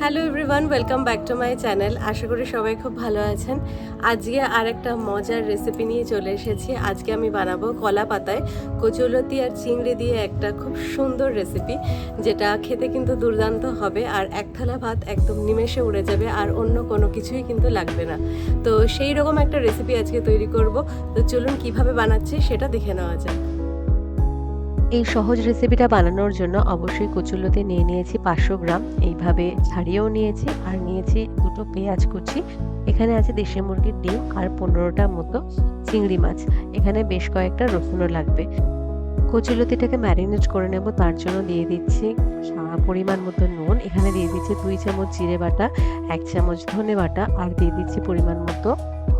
Hello everyone welcome back to my channel আশা করি সবাই খুব ভালো আছেন। আজকে আর একটা মজার রেসিপি নিয়ে চলে এসেছি। আজকে আমি বানাবো কলা পাতায় কচুলতি আর চিংড়ি দিয়ে একটা খুব সুন্দর রেসিপি যেটা খেতে কিন্তু দুর্দান্ত হবে আর এক থালা ভাত একদম নিমেষে উড়ে যাবে আর অন্য কোনো কিছুই কিন্তু লাগবে না। তো সেই রকম একটা রেসিপি আজকে তৈরি করব। তো চলুন কীভাবে বানাচ্ছি সেটা দেখে নেওয়া যাক। এই সহজ রেসিপিটা বানানোর জন্য অবশ্যই কচুলতি নিয়ে নিয়েছি পাঁচশো গ্রাম। এইভাবে ছাড়িয়েও নিয়েছি আর নিয়েছি দুটো পেঁয়াজ কুচি। এখানে আছে দেশি মুরগির ডিম আর পনেরোটা মতো চিংড়ি মাছ। এখানে বেশ কয়েকটা রসুনও লাগবে। কচুলতিটাকে ম্যারিনেট করে নেব, তার জন্য দিয়ে দিচ্ছি পরিমাণ মতো নুন। এখানে দিয়ে দিচ্ছি দুই চামচ জিরে বাটা, এক চামচ ধনে বাটা আর দিয়ে দিচ্ছি পরিমাণ মতো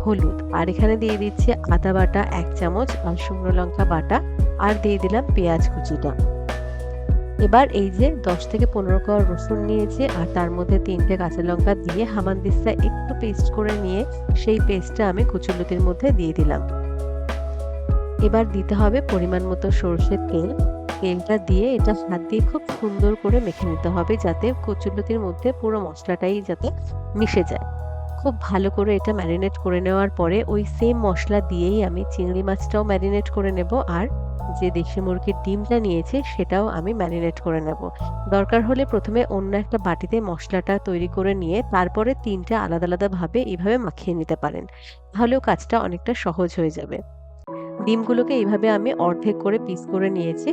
হলুদ। আর এখানে দিয়ে দিচ্ছি আদা বাটা, এক চামচ আর শুকনো লঙ্কা বাটা। আর দিয়ে দিলাম পেঁয়াজ কুচিটা। এবার এই যে দশ থেকে পনেরো কোয়া রসুন নিয়েছি, আর তার মধ্যে তিনটে কাঁচা লঙ্কা দিয়ে হামানদিস্তা একটু পেস্ট করে নিয়ে সেই পেস্টটা আমি কচুলতির মধ্যে দিয়ে দিলাম। এবার দিতে হবে পরিমাণ মতো সর্ষের তেল। তেলটা দিয়ে এটা হাত দিয়ে খুব সুন্দর করে মেখে নিতে হবে যাতে কচুলতির মধ্যে পুরো মশলাটাই যাতে মিশে যায়। খুব ভালো করে এটা ম্যারিনেট করে নেওয়ার পরে ওই সেম মশলা দিয়েই আমি চিংড়ি মাছটাও ম্যারিনেট করে নেব, আর যে দেশি মুরগির ডিমটা নিয়েছি সেটাও আমি ম্যারিনেট করে নেব। দরকার হলে প্রথমে অন্য একটা বাটিতে মশলাটা তৈরি করে নিয়ে তারপরে তিনটে আলাদা আলাদাভাবে এইভাবে মাখিয়ে নিতে পারেন। তাহলেও কাজটা অনেকটা সহজ হয়ে যাবে। ডিমগুলোকে এইভাবে আমি অর্ধেক করে পিস করে নিয়েছি।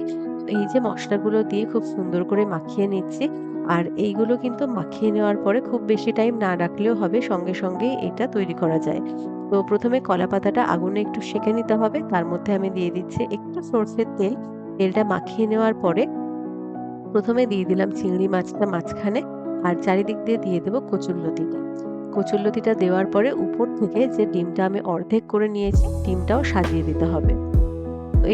এই যে মশলাগুলো দিয়ে খুব সুন্দর করে মাখিয়ে নিচ্ছি। আর এইগুলো কিন্তু মাখিয়ে নেওয়ার পরে খুব বেশি টাইম না রাখলেও হবে সঙ্গে সঙ্গে এটা তৈরি করা যায়। তো প্রথমে কলা পাতাটা আগুনে একটু সেঁকে নিতে হবে। তার মধ্যে আমি দিয়ে দিচ্ছি একটু সর্ষের তেল। তেলটা মাখিয়ে নেওয়ার পরে প্রথমে দিয়ে দিলাম চিংড়ি মাছটা মাঝখানে আর চারিদিক দিয়ে দিয়ে দেবো কচুরলতিটা কচুরলতিটা দেওয়ার পরে উপর থেকে যে ডিমটা আমি অর্ধেক করে নিয়েছি, ডিমটাও সাজিয়ে দিতে হবে।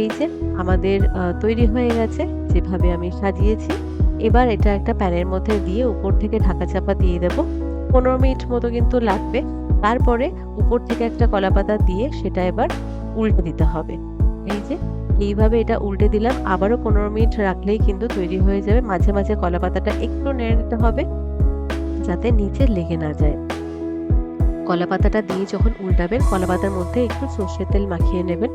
এই যে আমাদের তৈরি হয়ে গেছে, যেভাবে আমি সাজিয়েছি। এবার এটা একটা প্যানের মধ্যে দিয়ে উপর থেকে ঢাকা চাপা দিয়ে দেব। পনেরো মিনিট মতো কিন্তু লাগবে। তারপরে উপর থেকে একটা কলা পাতা দিয়ে সেটা এবার উল্টে দিতে হবে। এই যে, এইভাবে এটা উল্টে দিলাম। আবারও পনেরো মিনিট রাখলেই কিন্তু তৈরি হয়ে যাবে। মাঝে মাঝে কলা পাতাটা একটু নেড়ে নিতে হবে, যাতে নিচে লেগে না যায়। কলা পাতাটা দিয়ে যখন উল্টাবেন কলা পাতার মধ্যে একটু সর্ষের তেল মাখিয়ে নেবেন।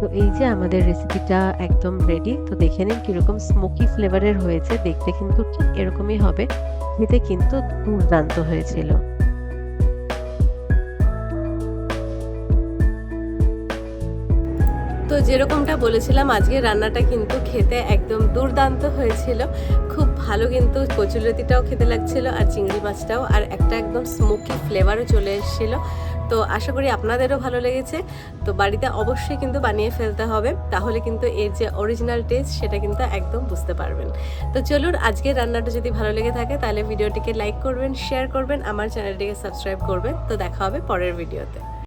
তো এই যে আমাদের রেসিপিটা একদম রেডি তো দেখে নিন কীরকম স্মোকি ফ্লেভারের হয়েছে। দেখতে কিন্তু ঠিক এরকমই হবে। খেতে কিন্তু দুর্দান্ত হয়েছিল। তো যেরকমটা বলেছিলাম, আজকে রান্নাটা কিন্তু খেতে একদম দুর্দান্ত হয়েছিল। খুব ভালো কিন্তু কচুলতিটাও খেতে লাগছিল, আর চিংড়ি মাছটাও, আর একটা একদম স্মোকি ফ্লেভারও চলে এসেছিল। তো আশা করি আপনাদেরও ভালো লেগেছে। তো বাড়িতে অবশ্যই কিন্তু বানিয়ে ফেলতে হবে। তাহলে কিন্তু এর যে অরিজিনাল টেস্ট সেটা কিন্তু একদম বুঝতে পারবেন। তো চলুন, আজকের রান্নাটা যদি ভালো লেগে থাকে, তাহলে ভিডিওটিকে লাইক করবেন শেয়ার করবেন, আমার চ্যানেলটিকে সাবস্ক্রাইব করবেন। তো দেখা হবে পরের ভিডিওতে